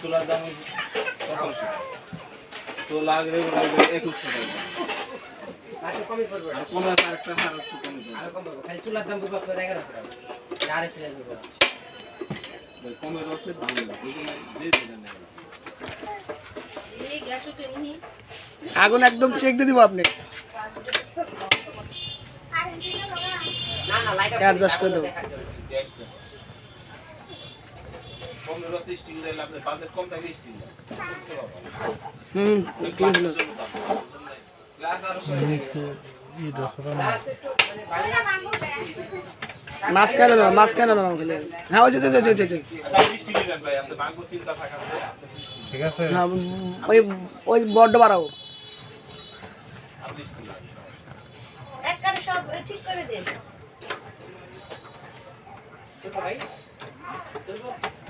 তোলার দাম তো লাগবে একুশশো আগুন একদম চেক দিয়ে দিব আপনি। না না লাইট Adjust করে দেবো। স্টিল আপনি বাজেট কম থাকলে স্টিল দেন। হুম মাছ কেন না মাছ কেন না হ্যাঁ ওই যে থাকাতে ঠিক আছে। হ্যাঁ, ওই ওই বড্ড বাড়াও। আপনি স্টিল সব ঠিক করে দেন। Ito ba kayo? Ito ba?